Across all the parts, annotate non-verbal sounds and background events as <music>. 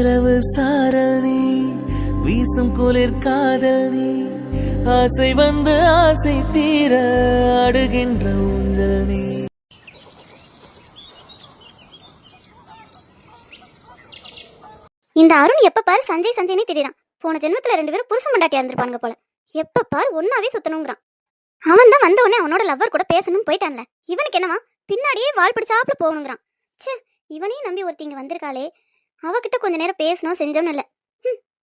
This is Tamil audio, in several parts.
நிலவு சாரணி வீசும் குளிர் காதலி ஆசை வந்து ஆசை தீர அடுகின்ற ஊஞ்சல் நீ. இந்த அருண் எப்ப பாரு சஞ்சய் சஞ்சய்னே தெரியறான். போன ஜென்மத்துல ரெண்டு பேரும் புருஷ மண்டாட்டியா இருந்திருப்பாங்க போல. எப்ப பாரு ஒன்னாவே சுத்தணுங்கிறான். அவன் தான் வந்த உடனே அவனோட லவ்வர் கூட பேசணும்னு போயிட்டான்ல. இவனுக்கு என்னவா? பின்னாடியே வால் பிடிச்சாப்புல போகணுங்கிறான். ச்சே இவனையும் நம்பி ஒருத்திங்க வந்திருக்காளே. அவகிட்ட கொஞ்ச நேரம் பேசணும் செஞ்சோம்னு இல்ல.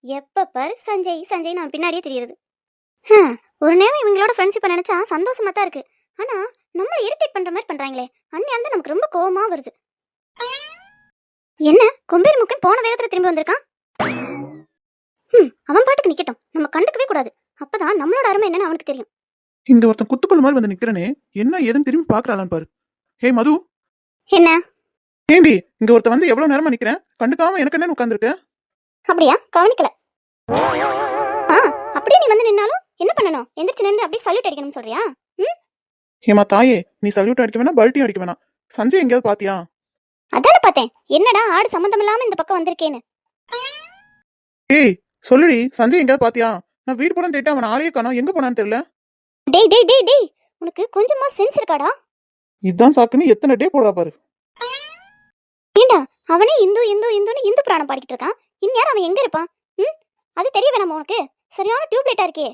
எப்ப பாரு சஞ்சய் சஞ்சய் நான் பின்னாடியே தெரியுது ஒரு நேரம் இவங்களோட ஃப்ரெண்ட்ஷிப்பை நினைச்சா சந்தோஷமா தான் இருக்கு. ஆனா நம்மள இரிட்டேட் பண்ற மாதிரி பண்றாங்களே அண்ணன் வந்து நமக்கு ரொம்ப கோவமா வருது. என்ன கொம்பேரி முக்கன் போன வேகத்துல திரும்பி வந்திருக்கான்? ஹம், அவன் பாட்டுக்கு நிக்கட்டும். நம்ம கண்டுக்கவே கூடாது. அப்பதான் நம்மளோட அருமை என்னன்னு அவனுக்கு தெரியும். இங்க ஒருத்தன் குத்துக்குள்ள மாதிரி வந்து நிக்கிறனே என்ன ஏதுன்னு திரும்பி பாக்குறாளான்னு பாரு. ஹே மது. என்ன? ஏண்டி இங்க ஒருத்தன் வந்து எவ்வளவு நேரமா நிக்கிறேன்? கண்டுக்காம எனக்கு என்ன உட்காந்துருக்க அப்படியா? கவனிக்கல. ஆ அப்படியே நீ வந்து நின்னாலும் என்ன பண்ணணும்? எந்திரிச்சு நின்று அப்படியே சல்யூட் அடிக்கணும்னு சொல்றியா? ம்? ஹேமா தாயே நீ சல்யூட் அடிக்க வேணாம் பல்ட்டியும் அடிக்க வேணாம். சஞ்சய் எங்கேயாவது பாத்தியா? அதானே பார்த்தேன். என்னடா ஆடு சம்மந்தம் இல்லாம இந்த பக்கம் வந்திருக்கேன்னு. ஏய் சொல்லுடி சஞ்சய் எங்கேயாவது பாத்தியா? நான் வீடு போன தேட்டு அவன் ஆளையே காணோம். எங்க போனான்னு தெரியல. டேய் டேய் டேய் டேய் உனக்கு கொஞ்சமா சென்ஸ் இருக்காடா? இதான் சாக்குன்னு எத்தனை டே போடுறா பாரு. ஏண்டா? அவனே இந்து இந்து இந்துன்னு இந்து புராணம் பாடிக்கிட்டு இருக்கான். இந்நேரம் அவன் எங்க இருப்பான்? ம்? அது தெரிய வேணாமா உனக்கு? சரியான டியூப்லைட்டா இருக்கே.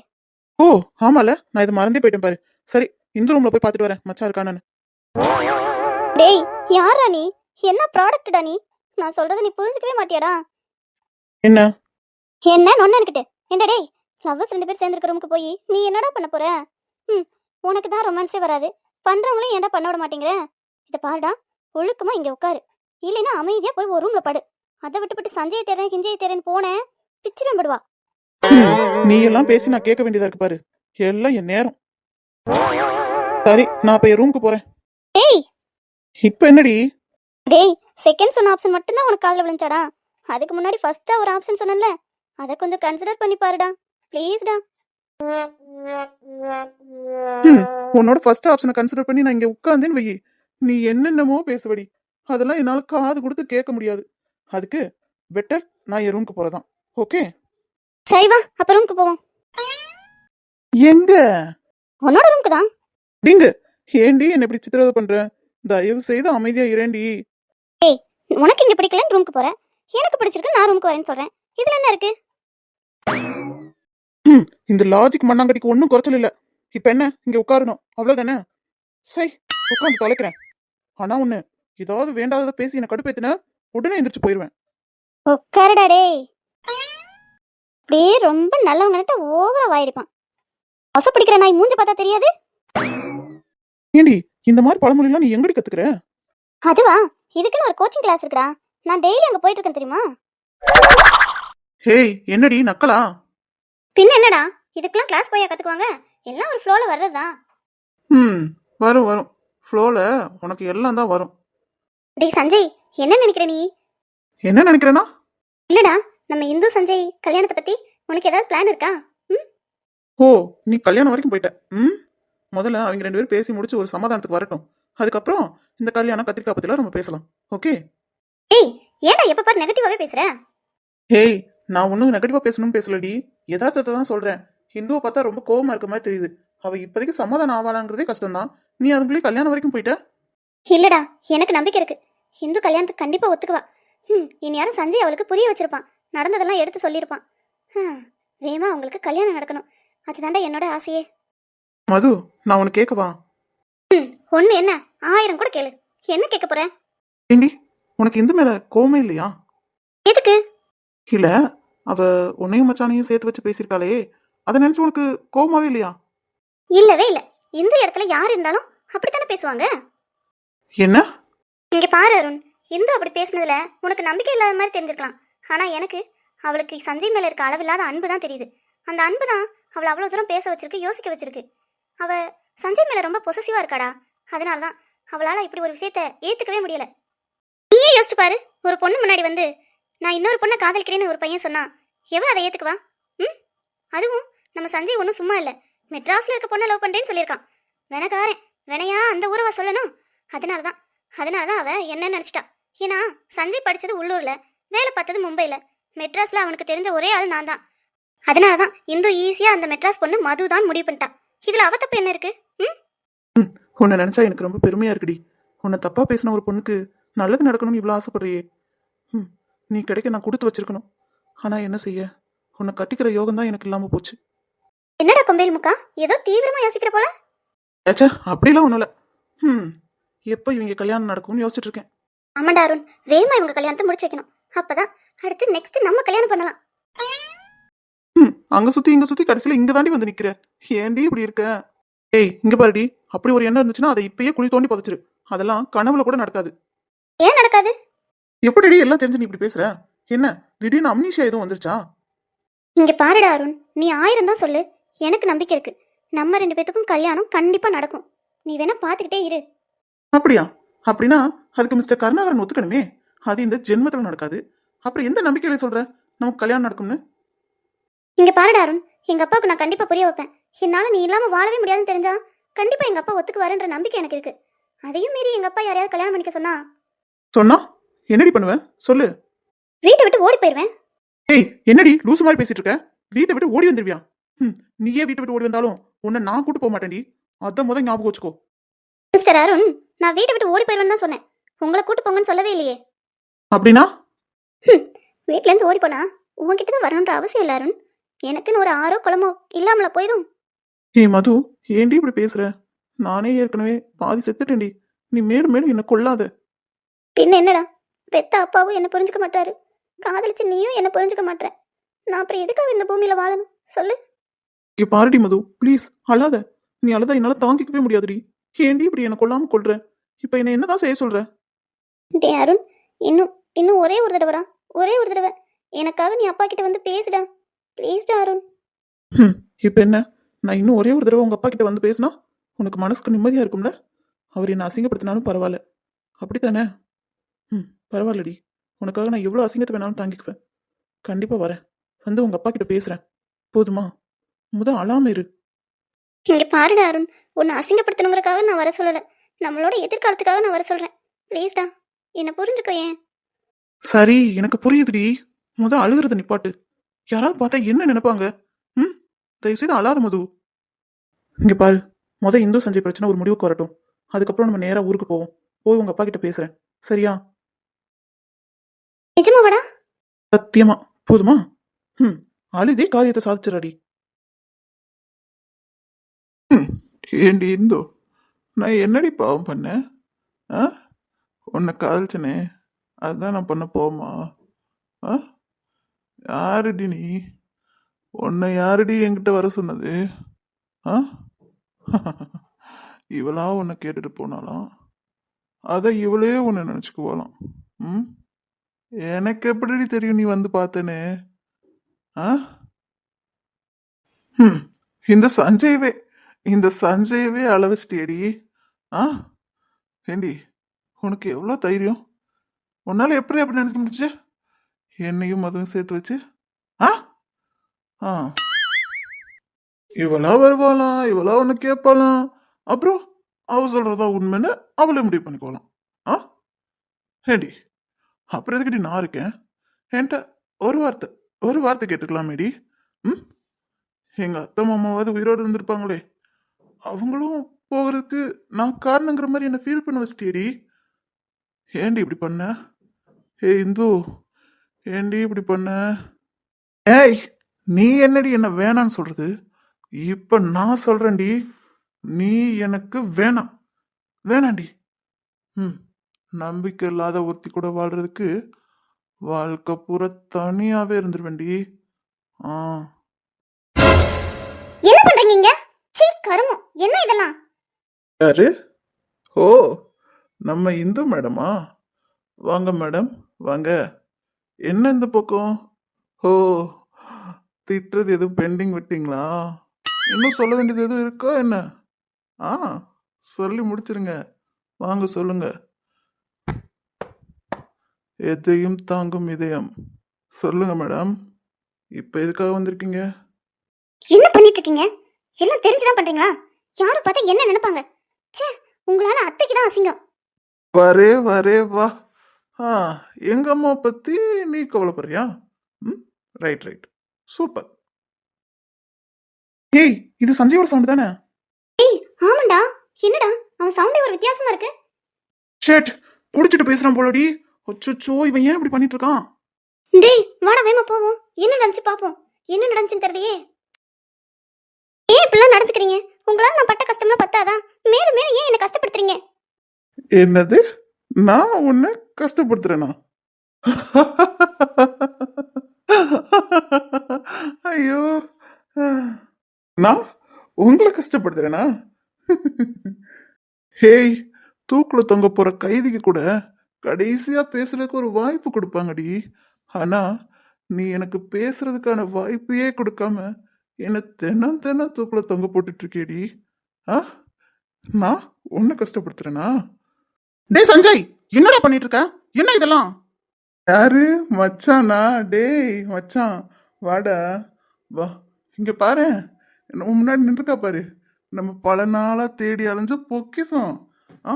ஓ ஆமால. நான் இதை மறந்தே போயிட்டேன் பாரு. சரி இந்த ரூம்ல போய் பாத்துட்டு வரேன். மச்சா இருக்கானு டேய் யாரா நீ? என்ன ப்ராடக்ட்டா நீ? நான் சொல்றத நீ புரிஞ்சுக்கவே மாட்டியாடா. என்ன? என்ன? நொன்னன்கிட்ட ஏண்டா டேய் லவ்வர்ஸ் ரெண்டு பேர் சேர்ந்துருக்க ரூமுக்கு போய் நீ என்னடா பண்ண போற? ம் உனக்கு தான் ரொமான்ஸே வராது. பண்றவங்களையும் ஏன்டா பண்ண விட மாட்டேங்கிற? இதை பாருடா ஒழுக்கமா இங்க உட்காரு. இல்லைன்னா அமைதியா போய் ஒரு ரூம்ல படு. அதை விட்டுவிட்டு சஞ்சய் தேரன் கிஞ்சய் தேரன் போனேன் பிச்சிரம் படுவா நீ எல்லாம் பேசி நான் கேட்க வேண்டியதா இருக்கு பாரு. எல்லாம் என் நேரம். சரி நான் என் ரூமுக்கு போறேன். டேய் இப்ப என்னடி? டேய் செகண்ட் சொன்ன ஆப்ஷன் மட்டும்தான் உனக்கு காதுல விழுந்துச்சாடா? அதுக்கு முன்னாடி ஃபர்ஸ்டா ஒரு ஆப்ஷன் சொன்னேன்ல. அதை கொஞ்சம் கன்சிடர் பண்ணி பாருடா. ப்ளீஸ்டா உன்னோட ஃபர்ஸ்ட் ஆப்ஷனை கன்சிடர் பண்ணி நான் இங்க உட்கார்ந்தேன்னு வை நீ என்னென்னமோ பேசுவடி. அதெல்லாம் என்னால காது கொடுத்து கேட்க முடியாது. அதுக்கு பெட்டர் நான் என் ரூமுக்கு போறதான். ஓகே சரி வா அப்ப ரூமுக்கு போவோம். எங்க? உன்னோட ரூமுக்கு தான். டிங்கு ஏண்டி என்ன இப்படி சித்திரவதை பண்ற? தயவு செய்து அமைதியா இரேண்டி உனக்கு இங்க பிடிக்கலன்னு ரூமுக்கு போற? எனக்கு பிடிச்சிருக்கு நான் ரூமுக்கு வரேன்னு சொல்றேன். இதுல என்ன இருக்கு? ஹம், இந்த லாஜிக் மண்ணாங்கட்டிக்கு ஒன்றும் குறைச்சல் இல்ல இப்ப என்ன? இங்க உட்காரணும். அவ்வளவுதானே? சை உட்காந்து தொலைக்கிறேன். ஆனா ஒண்ணு ஏதாவது வேண்டாததை பேசி என்ன கடுப்பேத்தின உடனே எந்திரிச்சு போயிருவேன். உட்காருடா டேய். அப்படியே ரொம்ப நல்லவங்ககிட்ட ஓவரா வாயிடுப்பான் மொச பிடிக்கிற நாய் மூஞ்சி பார்த்தா தெரியாது? ஏண்டி இந்த மாதிரி பழமொழிலாம் நீ எங்கடி கத்துக்கிற? அதுவா? இதுக்குன்னு ஒரு கோச்சிங் கிளாஸ் இருக்குடா. நான் டெய்லி அங்க போயிட்டு இருக்கேன் தெரியுமா? ஹேய் என்னடி நக்கலா? பின்ன என்னடா? இதுக்கெல்லாம் கிளாஸ் போய் கத்துக்குவாங்க? எல்லாம் ஒரு ஃப்ளோல வர்றதுதான். ம் வரும் வரும். ஃப்ளோல உனக்கு எல்லாம் தான் வரும். டேய் சஞ்சய் என்ன நினைக்கிற நீ? என்ன நினைக்கிறேன்னா இல்லடா நம்ம இந்து சஞ்சய் கல்யாணத்தை பத்தி உனக்கு ஏதாவது பிளான் இருக்கா? ம்? ஓ நீ கல்யாணம் வரைக்கும் போயிட்ட. ம்? முதல்ல அவங்க ரெண்டு பேரும் பேசி முடிச்சு ஒரு சமாதானத்துக்கு வரட்டும். அதுக்கப்புறம் இந்த கல்யாணம் கத்திரிக்காய் பத்திலாம் நம்ம பேசலாம். ஓகே? ஏய் ஏன்டா எப்ப பாரு நெகட்டிவாவே பேசுற? ஹேய் நான் ஒன்றும் நெகட்டிவா பேசணும்னு பேசலடி. யதார்த்தத்தை தான் சொல்றேன். ஹிந்துவை பார்த்தா ரொம்ப கோவமா இருக்க மாதிரி தெரியுது. அவ இப்போதைக்கு சமாதானம் ஆவாளாங்கிறதே கஷ்டம்தான். நீ அதுக்குள்ளேயே கல்யாணம் வரைக்கும் போயிட்ட? இல்லடா எனக்கு நம்பிக்கை இருக்கு. இந்து கல்யாணத்துக்கு கண்டிப்பா ஒத்துக்குவா. ம் இனி யாரும் சஞ்சய் அவளுக்கு புரிய வச்சிருப்பான். நடந்ததெல்லாம் எடுத்து சொல்லியிருப்பான். வேகமா அவங்களுக்கு கல்யாணம் நடக்கணும். அதுதான்டா என்னோட ஆசையே. மது நான் உனக்கு கேட்கவா ம் ஒண்ணு என்ன? ஆயிரம் கூட கேளு. என்ன கேட்க போற? ஏண்டி உனக்கு இந்து மேல கோவமே இல்லையா? எதுக்கு? இல்ல அவ உன்னையும் மச்சானையும் சேர்த்து வச்சு பேசியிருக்காளே. அதை நினைச்சு உனக்கு கோவமாவே இல்லையா? இல்லவே இல்ல. இந்த இடத்துல யார் இருந்தாலும் அப்படித்தானே பேசுவாங்க? என்ன? இங்க பாரு அருண். இந்து அப்படி பேசுனதுல? உனக்கு நம்பிக்கை இல்லாத மாதிரி தெரிஞ்சிருக்கலாம். ஆனா எனக்கு அவளுக்கு சஞ்சய் மேல இருக்க அளவில்லாத அன்பு தான் தெரியுது. அந்த அன்பு தான் அவளை அவ்வளவு தூரம் பேச வச்சிருக்கு யோசிக்க வச்சிருக்கு. அவ சஞ்சய் மேல ரொம்ப பொசசிவா இருக்காடா. அதனால தான் அவளால இப்படி ஒரு விஷயத்த ஏத்துக்கவே முடியல. நீயே யோசிச்சு பாரு. ஒரு பொண்ணு முன்னாடி வந்து நான் இன்னொரு பொண்ணை காதலிக்கிறேன்னு ஒரு பையன் சொன்னா எவன் அதை ஏத்துக்குவா? ம்? அதுவும் நம்ம சஞ்சய் ஒன்றும் சும்மா இல்லை. மெட்ராஸ்ல இருக்க பொண்ணை லவ் பண்றேன்னு சொல்லியிருக்கான். வெனக்காரன் வெனையா அந்த ஊரவா சொல்லணும்? அதனால தான் அதனால தான் அவ என்ன நினச்சிட்டா. ஏன்னா சஞ்சய் படிச்சது உள்ளூர்ல வேலை பார்த்தது மும்பையில் மெட்ராஸ்ல அவனுக்கு தெரிஞ்ச ஒரே ஆள் நான் தான். அதனால தான் இந்து ஈஸியா அந்த மெட்ராஸ் பொண்ணு மது தான் முடிவு பண்ணிட்டா. இதுல அவ தப்பு என்ன இருக்கு? ம்? உன்னை நினைச்சா எனக்கு ரொம்ப பெருமையா இருக்குடி. உன்னை தப்பா பேசின ஒரு பொண்ணுக்கு நல்லது நடக்கணும்னு இவ்வளோ ஆசைப்படுறியே. ம் நீ கிடைக்க நான் கொடுத்து வச்சிருக்கணும். ஆனா என்ன செய்ய? உன்னை கட்டிக்கிற யோகம் தான் எனக்கு இல்லாம போச்சு. என்னடா கொம்பேல் முக்கா? ஏதோ தீவிரமா யோசிக்கிற போல? ஏச்சா அப்படிலாம் ஒன்றும் இல்லை. ம். எப்போ இவங்க கல்யாணம் நடக்கும்னு யோசிச்சுட்டு இருக்கேன். ஆமாண்டா அருண் வேகமா இவங்க கல்யாணத்தை முடிச்சு வைக்கணும்? அப்பதான் அடுத்து நெக்ஸ்ட் நம்ம கல்யாணம் பண்ணலாம். ம் அங்க சுத்தி இங்க சுத்தி கடைசியில இங்க தாண்டி வந்து நிக்கிற. ஏன்டி இப்படி இருக்க? ஏய் இங்க பாருடி. அப்படி ஒரு எண்ணம் இருந்துச்சுன்னா அதை இப்பயே குழி தோண்டி புதைச்சிரு. அதெல்லாம் கனவுல கூட நடக்காது. ஏன் நடக்காது? எப்படிடி எல்லாம் தெரிஞ்சு நீ இப்படி பேசுற? என்ன திடீர்னு அம்னீஷியா எதுவும் வந்துருச்சா? இங்க பாருடா அருண் நீ ஆயிரம் தான் சொல்லு. எனக்கு நம்பிக்கை இருக்கு. நம்ம ரெண்டு பேத்துக்கும் கல்யாணம் கண்டிப்பா நடக்கும். நீ வேணா பாத்துக்கிட்டே இரு. அப்படியா? அப்படின்னா அதுக்கு மிஸ்டர் கருணாகரன் ஒத்துக்கணுமே. அது இந்த ஜென்மத்துல நடக்காது. அப்புறம் எந்த நம்பிக்கையில சொல்ற? நமக்கு கல்யாணம் நடக்கும்னு? இங்க பாருடா அருண். எங்க அப்பாவுக்கு நான் கண்டிப்பா புரிய வைப்பேன். என்னால நீ இல்லாம வாழவே முடியாதுன்னு தெரிஞ்சா கண்டிப்பா எங்க அப்பா ஒத்துக்கு வரன்ற நம்பிக்கை எனக்கு இருக்கு. அதையும் மீறி எங்க அப்பா யாரையாவது கல்யாணம் பண்ணிக்க சொன்னா? சொன்னா? என்னடி பண்ணுவ? சொல்லு. வீட்டை விட்டு ஓடி போயிருவேன். ஏய் என்னடி லூசு மாதிரி பேசிட்டு இருக்க? வீட்டை விட்டு ஓடி வந்துருவியா? ம் நீயே வீட்டை விட்டு ஓடி வந்தாலும் உன்னை நான் கூட்டு போக மாட்டேன்டி. அதான் முத ஞாபகம் வச்சுக்கோ. மிஸ்டர் அருண் நான் வீட்டை விட்டு ஓடி போயிருவேன் தான் சொன்னேன். உங்களை கூட்டு போங்கன்னு சொல்லவே இல்லையே. அப்படின்னா? வீட்ல இருந்து ஓடி போனா உன்கிட்ட தான் வரணுன்ற அவசியம் இல்ல அருண். எனக்குன்னு ஒரு ஆறோ குளமோ இல்லாமல போயிடும் ஏய் மது ஏன்டி இப்படி பேசுற? நானே ஏற்கனவே பாதி செத்துட்டேன்டி. நீ மேலும் மேலும் என்ன கொல்லாத. பின்ன என்னடா? பெத்த அப்பாவும் என்ன புரிஞ்சுக்க மாட்டாரு. காதலிச்சு நீயும் என்ன புரிஞ்சுக்க மாட்டேற நான் அப்புறம் எதுக்காக இந்த பூமியில வாழணும்? சொல்லு. இங்க பாருடி மது ப்ளீஸ் அழாத. நீ அழுதா என்னால தாங்கிக்கவே முடியாதுடி. ஏன்டி இப்படி என்ன கொல்லாம கொள்ற இப்ப என்ன என்னதான் செய்ய சொல்ற? டே அருண் இன்னும் இன்னும் ஒரே ஒரு தடவைடா ஒரே ஒரு தடவை. எனக்காக நீ அப்பா கிட்ட வந்து பேசுடா. ப்ளீஸ்டா அருண். ம் இப்ப என்ன? நான் இன்னும் ஒரே ஒரு தடவை உங்க அப்பா கிட்ட வந்து பேசினா உனக்கு மனசுக்கு நிம்மதியா இருக்கும்ல? அவர் என்ன அசிங்கப்படுத்தினாலும் பரவாயில்ல. அப்படித்தானே? ம் பரவாயில்லடி. உனக்காக நான் எவ்வளோ அசிங்கத்தை வேணாலும் தாங்கிக்குவேன். கண்டிப்பா வரேன். வந்து உங்க அப்பா கிட்ட பேசுறேன். போதுமா? முத அழாம இரு. இங்க பாருடா அருண். உன்னை அசிங்கப்படுத்தணுங்கிறக்காக நான் வர சொல்லல. நம்மளோட எதிர்காலத்துக்காக நான் வர சொல்றேன். ப்ளீஸ்டா என்னை புரிஞ்சுக்கோ ஏன்? சரி எனக்கு புரியுதுடி. முத அழுகிறத நிப்பாட்டு. யாராவது பார்த்தா என்ன நினைப்பாங்க? ம்? தயவு செய்து அழாத மது. இங்க பாரு. முத இந்து சஞ்சய் பிரச்சனை ஒரு முடிவுக்கு வரட்டும். அதுக்கப்புறம் நம்ம நேரா ஊருக்கு போவோம். போய் உங்க அப்பா கிட்ட பேசுறேன். சரியா? நிஜமாவாடா? சத்தியமா. போதுமா? ம். அழுதே காரியத்தை சாதிச்சிடாடி ம், ஏண்டி இந்தோ? நான் என்னடி பாவம் பண்ணேன் ஆ? உன்னை காதலிச்சனே. அதுதான் நான் பண்ண போமா ஆ? யாருடி நீ? உன்னை யாருடி என்கிட்ட வர சொன்னது? ஆ? <laughs> இவளா உன்னை கேட்டுட்டு போனாலாம் அதை இவளே உன்னை நினச்சிக்குவாளாம். ம்? எனக்கு எப்படி தெரியும் நீ வந்து பார்த்தனே ஆ? ம் இந்த சஞ்சய்வே. இந்த சஞ்சயவே அளவச்சிட்டியடி. ஆ? ஏண்டி உனக்கு எவ்வளோ தைரியம்? உன்னால் எப்படி அப்படி நினைக்க முடிச்சு? என்னையும் அதுவும் சேர்த்து வச்சு. ஆ? ஆ. இவளா வருவாளாம் இவளா ஒன்று கேட்பாளாம் அப்புறம் அவள் சொல்கிறதா உண்மைன்னு அவளே முடிவு பண்ணிக்கோலாம் ஆ? ஏண்டி அப்புறம் எதுக்கடி நான் இருக்கேன்? என்கிட்ட ஒரு வார்த்தை ஒரு வார்த்தை கேட்டுக்கலாமேடி. ம்? எங்கள் அத்தை மாமாவாவது உயிரோடு இருந்திருப்பாங்களே. அவங்களும் போகிறதுக்கு நான் காரணங்கிற மாதிரி என்ன ஃபீல் பண்ண வச்சிட்டேடி ஏண்டி இப்படி பண்ண? ஏய் இந்து. ஏண்டி இப்படி பண்ண? ஏய் நீ என்னடி என்ன வேணான்னு சொல்றது? இப்ப நான் சொல்றேன்டி நீ எனக்கு வேணாம். வேணாண்டி ம் நம்பிக்கை இல்லாத ஒருத்தி கூட வாழ்றதுக்கு வாழ்க்கை பூரா தனியாவே இருந்துருவேண்டி ஆ. யாரு ஓ நம்ம இந்து மேடமா? வாங்க மேடம் வாங்க. என்ன இந்த பக்கம்? ஓ திட்டுறது எதுவும் பெண்டிங் விட்டீங்களா? இன்னும் சொல்ல வேண்டியது எதுவும் இருக்கா என்ன? ஆ சொல்லி முடிச்சிருங்க. வாங்க சொல்லுங்க. எதையும் தாங்கும் இதயம். சொல்லுங்க மேடம் இப்போ எதுக்காக வந்திருக்கீங்க? என்ன பண்ணிட்டு இருக்கீங்க? எல்லாம் தெரிஞ்சுதான் பண்றீங்களா? யாரும் பார்த்தா என்ன நினைப்பாங்க? ச்சே உங்களால அத்தைக்கு தான் அசிங்கம். வரே வரே வா. ஆ எங்க அம்மா பத்தி நீ கவலைப்படுறியா? ம் ரைட் ரைட் சூப்பர். ஏய் இது சஞ்சயோட சவுண்ட் தானே? ஏய் ஆமாண்டா. என்னடா? அவன் சவுண்டே ஒரு வித்தியாசமா இருக்கு. ஷேட் குடிச்சிட்டு பேசுறான் போலடி. அச்சோ இவன் ஏன் இப்படி பண்ணிட்டு இருக்கான்? டேய் வாடா வேமா போவோம். என்ன நடந்துச்சு பாப்போம். என்ன நடந்துச்சுன்னு தெரியலையே. ஏன் இப்படிலாம் நடந்துக்கிறீங்க? உங்களால நான் பட்ட கஷ்டம்லாம் பத்தாதா? மேடம் ஏன் என்ன கஷ்டப்படுத்துறீங்க? என்னது? நான் உன்னை கஷ்டப்படுத்துறேனா? ஐயோ. நான் உங்களை கஷ்டப்படுத்துறேனா? ஹேய் தூக்குல தொங்க போற கைதிக்கு கூட கடைசியா பேசுறதுக்கு ஒரு வாய்ப்பு கொடுப்பாங்கடி. ஆனா நீ எனக்கு பேசுறதுக்கான வாய்ப்பையே கொடுக்காம என்ன தினம் தினம் தூக்குல தொங்க போட்டுட்டு இருக்கேடி. ஆ? நான் உன்னை கஷ்டப்படுத்துறேனா? டேய் சஞ்சய் என்னடா பண்ணிட்டு இருக்க என்ன இதெல்லாம்? யாரு? மச்சானா? டேய் மச்சான் வாடா. வா இங்க பாரு. முன்னாடி நின்றுக்கா பாரு. நம்ம பல நாளா தேடி அலைஞ்ச பொக்கிசம் ஆ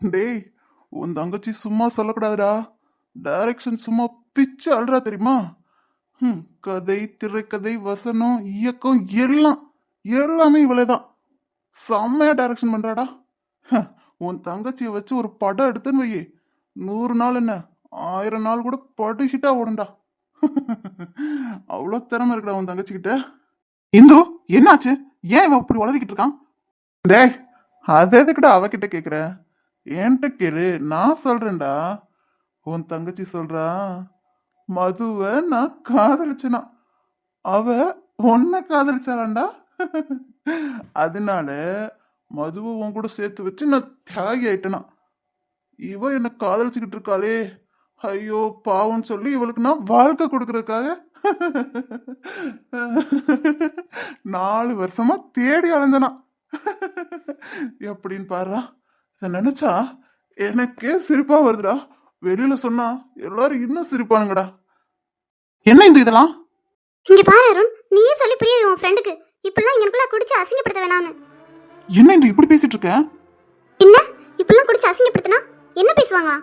டேய் உன் தங்கச்சி சும்மா சொல்லக்கூடாதுடா. டைரக்ஷன் சும்மா பிச்சு அழுறா தெரியுமா? ம் கதை திரைக்கதை வசனம் இயக்கம் எல்லாம் எல்லாமே இவளேதான் செம்மையா டைரக்ஷன் பண்றாடா. ஹ, உன் தங்கச்சியை வச்சு ஒரு படம் எடுத்துன்னு வை நூறு நாள் என்ன? ஆயிரம் நாள் கூட படு ஹிட்டா ஓடும்டா. அவ்வளோ திறமை இருக்குடா உன் தங்கச்சிக்கிட்ட. இந்து என்னாச்சு? ஏன் இவன் இப்படி வளரிக்கிட்டு இருக்கான்? டேய் அது எதுக்குடா அவகிட்ட கேட்குற என்கிட்ட கேளு நான் சொல்றேன்டா. உன் தங்கச்சி சொல்றா மதுவை நான் காதலிச்சனா. அவ உன்னை காதலிச்சாளாண்டா? அதனால மதுவை உன் கூட சேர்த்து வச்சு நான் தியாகி ஆயிட்டேனா? இவ என்னை காதலிச்சுக்கிட்டு இருக்காளே. ஐயோ பாவம்னு சொல்லி இவளுக்கு நான் வாழ்க்கை கொடுக்கறதுக்காக நாலு வருஷமா தேடி அலைஞ்சனா? எப்படின்னு பாருறா இதை நினைச்சா எனக்கே சிரிப்பா வருதுடா. வெளியில சொன்னா எல்லாரும் இன்னும் சிரிப்பானுங்கடா. என்ன இந்த இதெல்லாம்? இங்க பாரு அருண். நீயே சொல்லி புரிய உன் ஃப்ரெண்டுக்கு இப்படிலாம் இங்கனுக்குள்ள குடிச்சு அசிங்கப்படுத்த வேணாம்னு. என்ன இந்த இப்படி பேசிட்டு இருக்க என்ன? இப்படிலாம் குடிச்சு அசிங்கப்படுத்தினா? என்ன பேசுவாங்களா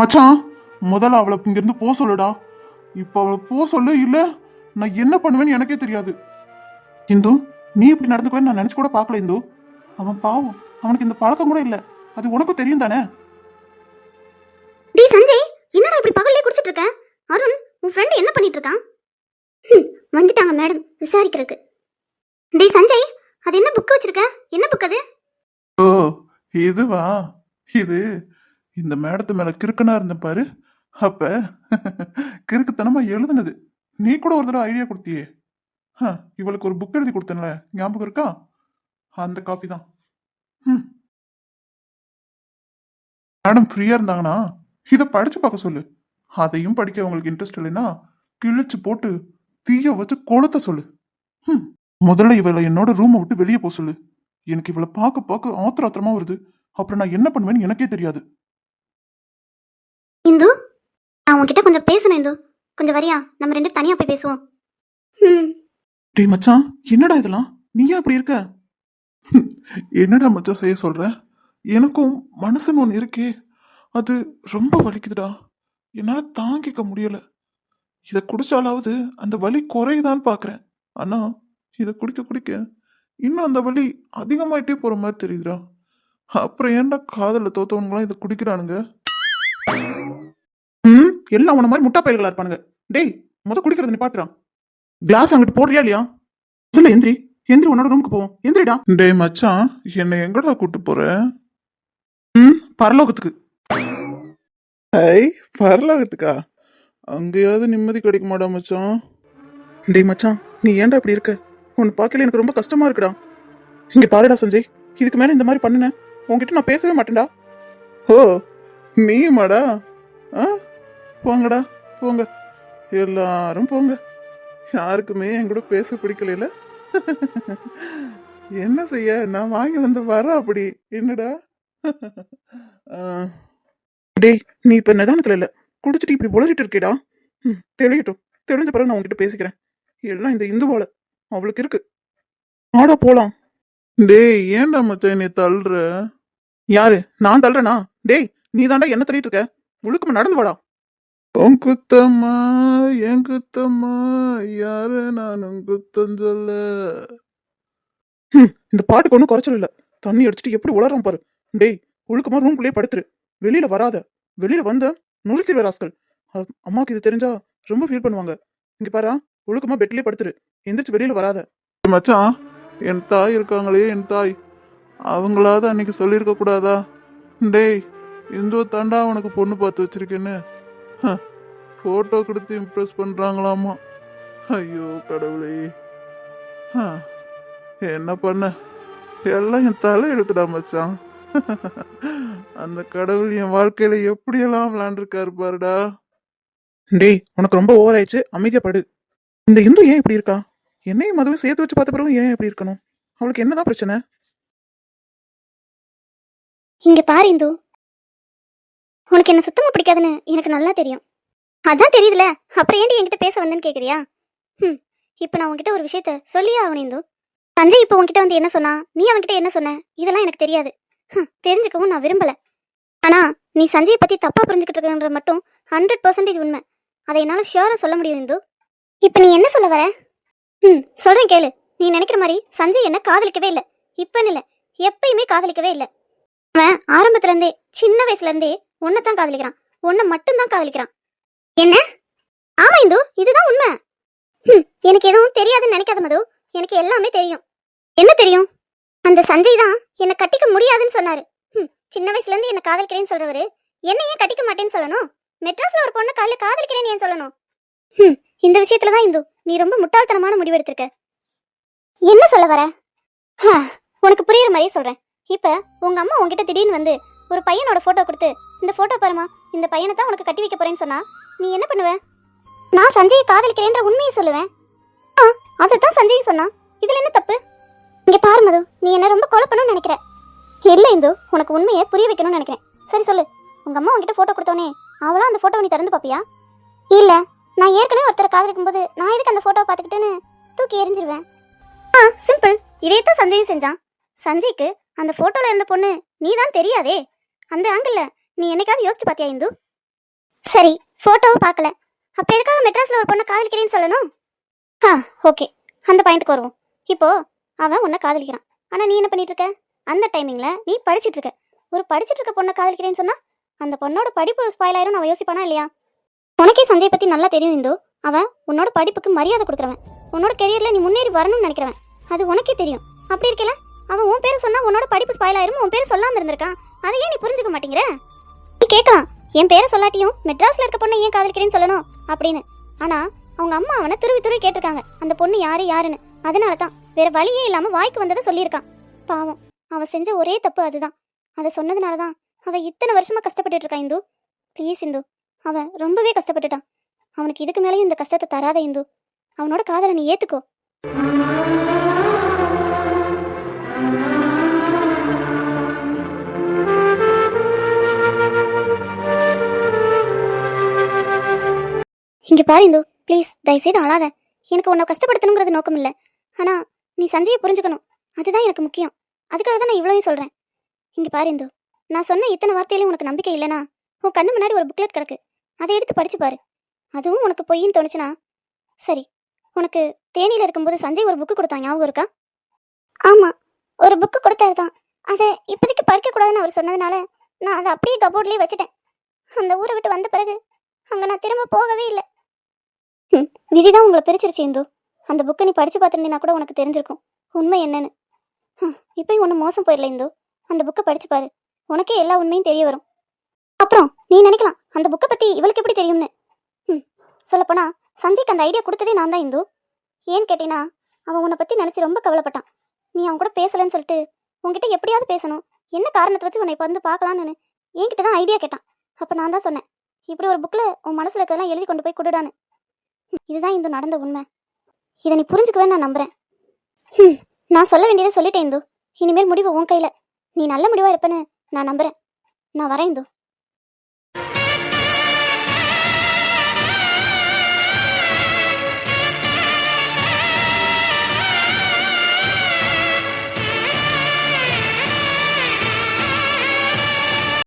மச்சான் முதல்ல அவளை இங்கிருந்து போ சொல்லுடா. இப்போ அவளை போ சொல்லு இல்ல நான் என்ன பண்ணுவேன்னு எனக்கே தெரியாது. இந்து நீ இப்படி நடந்துக்குவேன்னு நான் நினைச்சு கூட பார்க்கல இந்து. அவன் பாவம். அவனுக்கு இந்த பழக்கம் கூட இல்ல. அது உனக்கும் தெரியும் தானே? டேய் சஞ்சய் என்னடா இப்படி பகல்லே குடிச்சிட்டு இருக்க? அருண் உன் ஃப்ரெண்ட் என்ன பண்ணிட்டு இருக்கான்? வந்துட்டாங்க மேடம் விசாரிக்கிறதுக்கு. டேய் சஞ்சய் அது என்ன புக் வச்சிருக்க? என்ன புக் அது? ஓ இதுவா? இது இந்த மேடத்து மேல கிறுக்கனா இருந்த பாரு. அப்ப கிறுக்குத்தனமா எழுதுனது. நீ கூட ஒரு தடவை ஐடியா கொடுத்தியே. இவளுக்கு ஒரு புக் எழுதி கொடுத்தேன்ல. ஞாபகம் இருக்கா? அந்த காப்பி தான். ம். மேடம் ஃப்ரீயா இருந்தாங்கன்னா இதை படிச்சு பார்க்க சொல்லு. அதையும் படிக்க உங்களுக்கு இன்ட்ரெஸ்ட் இல்லைன்னா கிழிச்சு போட்டு தீய வச்சு கொளுத்த சொல்லு. ம். முதல்ல இவளை என்னோட ரூமை விட்டு வெளியே போக சொல்லு. எனக்கு இவளை பார்க்க பார்க்க ஆத்திர ஆத்திரமா வருது. அப்புறம் நான் என்ன பண்ணுவேன்னு எனக்கே தெரியாது. இந்து நான் உன்கிட்ட கொஞ்சம் பேசணும் இந்து. கொஞ்சம் வரியா நம்ம ரெண்டு தனியா போய் பேசுவோம். ம் டேய் மச்சான் என்னடா இதெல்லாம்? நீ ஏன் அப்படி இருக்க? என்னடா மச்சான் செய்ய சொல்ற? எனக்கும் மனசுன்னு ஒன்று இருக்கே. அது ரொம்ப வலிக்குதுடா. என்னால தாங்கிக்க முடியல. இதை குடிச்சாலாவது அந்த வலி குறையுதான்னு பார்க்கறேன் ஆனா இதை குடிக்க குடிக்க. இன்னும் அந்த வலி அதிகமாயிட்டே போற மாதிரி தெரியுதுடா. அப்புறம் ஏன்டா காதல தோத்தவனுங்களாம் இதை குடிக்கிறானுங்க? ம்? எல்லாம் உன மாதிரி முட்டா பயல்களா இருப்பானுங்க. டேய் முத குடிக்கிறது நிப்பாட்டுறான் கிளாஸ் அங்கிட்டு போடுறியா இல்லையா? இல்ல எந்திரி. எந்திரி உன்னோட ரூமுக்கு போவோம். எந்திரிடா. டேய் மச்சான் என்னை எங்கடா கூட்டு போற? ம் பரலோகத்துக்கு. ஐ பரலோகத்துக்கா? அங்கேயாவது நிம்மதி கிடைக்க மாட்டா மச்சான்? டேய் மச்சான் நீ ஏன்டா இப்படி இருக்க? உன்னை பார்க்கல எனக்கு ரொம்ப கஷ்டமா இருக்குடா. இங்க பாருடா சஞ்சய் இதுக்கு மேல இந்த மாதிரி பண்ணுன உன்கிட்ட நான் பேசவே மாட்டேன்டா. ஓ நீயுமாடா? ஆ போங்கடா போங்க. எல்லாரும் போங்க. யாருக்குமே என் கூட பேச பிடிக்கல என்ன செய்ய நான் வாங்கி வந்து வர அப்படி. என்னடா? ஆ. டேய் நீ இப்ப நிதானத்துல இல்ல. குடிச்சிட்டு இப்படி உளறிட்டு இருக்கேடா. ம், தெளியட்டும். தெளிஞ்ச பிறகு நான் உன்கிட்ட பேசிக்கிறேன். எல்லாம் இந்த இந்துவோட அவளுக்கு இருக்கு. ஆடா போலாம். டேய் ஏன்டா மச்சான் நீ தள்ளுற? யாரு? நான் தள்ளுறேனா? டேய் நீ தாண்டா என்ன தள்ளிட்டு இருக்க? ஒழுக்கமா நடந்து வாடா. உன் குத்தம்மா என் குத்தம்மா யாரு நானும் குத்தம் சொல்ல? இந்த பாட்டுக்கு ஒன்றும் குறைச்சல் இல்ல தண்ணி அடிச்சுட்டு எப்படி உளறான் பாரு. டேய் ஒழுக்கமா ரூம்குள்ளேயே படுத்துரு. வெளியில வராத. வெளியில வந்த நுறுக்கிடுவே ராஸ்கல். அ- அம்மாக்கு இது தெரிஞ்சா ரொம்ப ஃபீல் பண்ணுவாங்க. இங்க பாரா ஒழுக்கமா பெட்லயே படுத்துரு. எந்திரிச்சு வெளியில வராத. மச்சான் என் தாய் இருக்காங்களே என் தாய். அவங்களாவது அன்னைக்கு சொல்லியிருக்க கூடாதா? டேய் இந்து தாண்டா உனக்கு பொண்ணு பார்த்து வச்சிருக்கேன்னு. ஃபோட்டோ கொடுத்து இம்ப்ரெஸ் பண்ணுறாங்களாமா ஐயோ கடவுளே. என்ன பண்ண? எல்லாம் என் தலை எழுத்துடா மச்சான். <laughs> அந்த கடவுள் என் வாழ்க்கையில எப்படியெல்லாம் விளாண்டுருக்காரு பாருடா. டேய் உனக்கு ரொம்ப ஓவர் ஆயிடுச்சு அமைதியா படு. இந்த இந்து ஏன் இப்படி இருக்கா? என்னையும் மதுவும் சேர்த்து வச்சு பார்த்த பிறகு ஏன் எப்படி இருக்கணும்? அவளுக்கு என்னதான் பிரச்சனை? இங்க பாரு இந்து. உனக்கு என்ன சுத்தமா பிடிக்காதுன்னு எனக்கு நல்லா தெரியும். அதான் தெரியுதுல. அப்புறம் ஏன்டி என்கிட்ட பேச வந்தேன்னு கேக்குறியா? ம் இப்போ நான் உன்கிட்ட ஒரு விஷயத்த சொல்லியே ஆகணும் இந்து. சஞ்சய் இப்போ உன்கிட்ட வந்து என்ன சொன்னா? நீ அவன்கிட்ட என்ன சொன்ன? இதெல்லாம் எனக்கு தெரியாது. தெரிஞ்சுக்கவும் நான் விரும்பல. ஆனா நீ சஞ்சயை பத்தி தப்பா புரிஞ்சுக்கிட்டு இருக்கன்ற மட்டும் ஹண்ட்ரட் பர்சன்டேஜ் உண்மை. அதை என்னால ஷியோரா சொல்ல முடியும் இந்து. இப்போ நீ என்ன சொல்ல வர? ம் சொல்றேன் கேளு. நீ நினைக்கிற மாதிரி சஞ்சய் என்ன காதலிக்கவே இல்லை. இப்பன்னு இல்லை. எப்பயுமே காதலிக்கவே இல்லை. அவன் ஆரம்பத்துல இருந்தே சின்ன வயசுல இருந்தே தான் காதலிக்கிறான். உன்னை மட்டும்தான் காதலிக்கிறான். என்ன? ஆமா இந்து. இதுதான் உண்மை. எனக்கு எதுவும் தெரியாதுன்னு நினைக்காத மது. எனக்கு எல்லாமே தெரியும். என்ன தெரியும்? அந்த சஞ்சய் தான் என்னை கட்டிக்க முடியாதுன்னு சொன்னாரு. சின்ன வயசுல இருந்து என்ன காதலிக்கிறேன்னு சொல்றவரு. என்ன ஏன் கட்டிக்க மாட்டேன்னு சொல்லணும்? மெட்ராஸ்ல ஒரு பொண்ணு காலையில காதலிக்கிறேன்னு ஏன் சொல்லணும்? இந்த விஷயத்துல தான் இந்து. நீ ரொம்ப முட்டாள்தனமான முடிவு எடுத்திருக்க. என்ன சொல்ல வர? ஹா, உனக்கு புரியுற மாதிரியே சொல்றேன். இப்ப உங்க அம்மா உங்ககிட்ட திடீர்னு வந்து ஒரு பையனோட போட்டோ கொடுத்து இந்த போட்டோ பாருமா இந்த பையனை தான் உனக்கு கட்டி வைக்க போறேன்னு சொன்னா நீ என்ன பண்ணுவ? நான் சஞ்சயை காதலிக்கிறேன்ற உண்மையை சொல்லுவேன். ஆ அதைத்தான் சஞ்சயும் சொன்னான் இதுல என்ன தப்பு? இங்க பாரு மது நீ என்ன ரொம்ப கொலை பண்ணணும்னு நினைக்கிற. இல்ல இந்து உனக்கு உண்மையை புரிய வைக்கணும்னு நினைக்கிறேன். சரி சொல்லு உங்க அம்மா உங்ககிட்ட போட்டோ கொடுத்தோனே அவளா அந்த போட்டோ நீ திறந்து பாப்பியா? இல்ல நான் ஏற்கனவே ஒருத்தரை காதலிக்கும் போது நான் எதுக்கு அந்த போட்டோவை பார்த்துக்கிட்டுன்னு தூக்கி எரிஞ்சிருவேன் ஆ சிம்பிள் இதே தான் சஞ்சயும் செஞ்சான். சஞ்சய்க்கு அந்த போட்டோல இருந்த பொண்ணு நீ தான் தெரியாதே. அந்த ஆங்கிள் நீ என்னைக்காவது யோசிச்சு பாத்தியா இந்து? சரி போட்டோவை பார்க்கல. அப்ப எதுக்காக மெட்ராஸ்ல ஒரு பொண்ணை காதலிக்கிறேன்னு சொல்லணும்? ஆ ஓகே அந்த பாயிண்ட்க்கு வருவோம். இப்போ அவன் உன்னை காதலிக்கிறான். ஆனா நீ என்ன பண்ணிட்டு இருக்க அந்த டைமிங்ல நீ படிச்சிட்டு இருக்க ஒரு படிச்சிட்டு இருக்க பொண்ணை காதலிக்கிறேன்னு சொன்னா அந்த பொண்ணோட படிப்பு ஸ்பாயில் ஆயிரும் அவன் யோசிப்பானா இல்லையா? உனக்கே சஞ்சய் பத்தி நல்லா தெரியும் இந்து. அவன் உன்னோட படிப்புக்கு மரியாதை கொடுக்குறவன். உன்னோட கெரியர்ல நீ முன்னேறி வரணும்னு நினைக்கிறவன். அது உனக்கே தெரியும். அப்படி இருக்கல அவன் உன் பேரை சொன்னா உன்னோட படிப்பு ஸ்பாயில் ஆயிரும்? உன் பேரை சொல்லாம இருந்திருக்கான் அதை ஏன் நீ புரிஞ்சுக்க மாட்டேங்கிற? நீ கேட்கலாம். என் பேரை சொல்லாட்டியும் மெட்ராஸ்ல இருக்க பொண்ணை ஏன் காதலிக்கிறேன்னு சொல்லணும்? அப்படின்னு. ஆனா அவங்க அம்மா அவனை திருவி திருவி கேட்டிருக்காங்க. அந்த பொண்ணு யாரு யாருன்னு. அதனால தான் வேற வழியே இல்லாம வாய்க்கு வந்ததை சொல்லியிருக்கான். பாவம். அவன் செஞ்ச ஒரே தப்பு அதுதான். அதை சொன்னதுனால தான் அவன் இத்தனை வருஷமா கஷ்டப்பட்டுட்டு இருக்கா இந்து. ப்ளீஸ் இந்து. அவன் ரொம்பவே கஷ்டப்பட்டுட்டான். அவனுக்கு இதுக்கு மேலேயும் இந்த கஷ்டத்தை தராத இந்து. அவனோட காதலை நீ ஏத்துக்கோ. இங்க பாரு இந்து ப்ளீஸ் தயவுசெய்து அழாத. எனக்கு உன்னை கஷ்டப்படுத்தணுங்கிறது நோக்கம் இல்லை ஆனா நீ சஞ்சயை புரிஞ்சுக்கணும். அதுதான் எனக்கு முக்கியம். அதுக்காக தான் நான் இவ்வளவையும் சொல்றேன். இங்க பாரு இந்து நான் சொன்ன இத்தனை வார்த்தையிலும் உனக்கு நம்பிக்கை இல்லைனா உன் கண்ணு முன்னாடி ஒரு புக்லெட் கிடக்கு. அதை எடுத்து படிச்சு பாரு. அதுவும் உனக்கு பொய்ன்னு தோணுச்சுன்னா. சரி உனக்கு தேனியில இருக்கும்போது சஞ்சய் ஒரு புக்கு கொடுத்தான் ஞாபகம் இருக்கா? ஆமா ஒரு புக்கு கொடுத்தாரு தான். அதை இப்போதைக்கு படிக்க கூடாதுன்னு அவர் சொன்னதுனால நான் அதை அப்படியே கபோர்ட்லயே வச்சுட்டேன். அந்த ஊரை விட்டு வந்த பிறகு அங்க நான் திரும்ப போகவே இல்லை. விதிதான் உங்களை பிரிச்சிருச்சு இந்து. அந்த புக்கை நீ படிச்சு பார்த்துருந்தீங்கன்னா கூட உனக்கு தெரிஞ்சிருக்கும். உண்மை என்னன்னு. இப்பயும் ஒன்றும் மோசம் போயிடல இந்து. அந்த புக்கை படிச்சு பாரு. உனக்கே எல்லா உண்மையும் தெரிய வரும். அப்புறம் நீ நினைக்கலாம் அந்த புக்கை பத்தி இவளுக்கு எப்படி தெரியும்னு? ம் சொல்லப்போனா சஞ்சய்க்கு அந்த ஐடியா கொடுத்ததே நான் தான் இந்து. ஏன்னு கேட்டீங்கன்னா அவன் உன்னை பத்தி நினைச்சு ரொம்ப கவலைப்பட்டான். நீ அவன் கூட பேசலன்னு சொல்லிட்டு உன்கிட்ட எப்படியாவது பேசணும். என்ன காரணத்தை வச்சு உன்னை இப்போ வந்து பார்க்கலான்னு என்கிட்ட தான் ஐடியா கேட்டான். அப்போ நான் தான் சொன்னேன் இப்படி ஒரு புக்கில் உன் மனசில் இருக்கிறதெல்லாம் எழுதி கொண்டு போய் கொடுடான்னு. இதுதான் இந்து நடந்த உண்மை. இதை நீ புரிஞ்சுக்குவேன்னு நான் நம்புகிறேன் ம், நான் சொல்ல வேண்டியதை சொல்லிட்டேன் இந்து. இனிமேல் முடிவு உன் கையில். நீ நல்ல முடிவாக எடுப்பேன்னு நான் நம்புகிறேன் நான் வரேன் இந்து.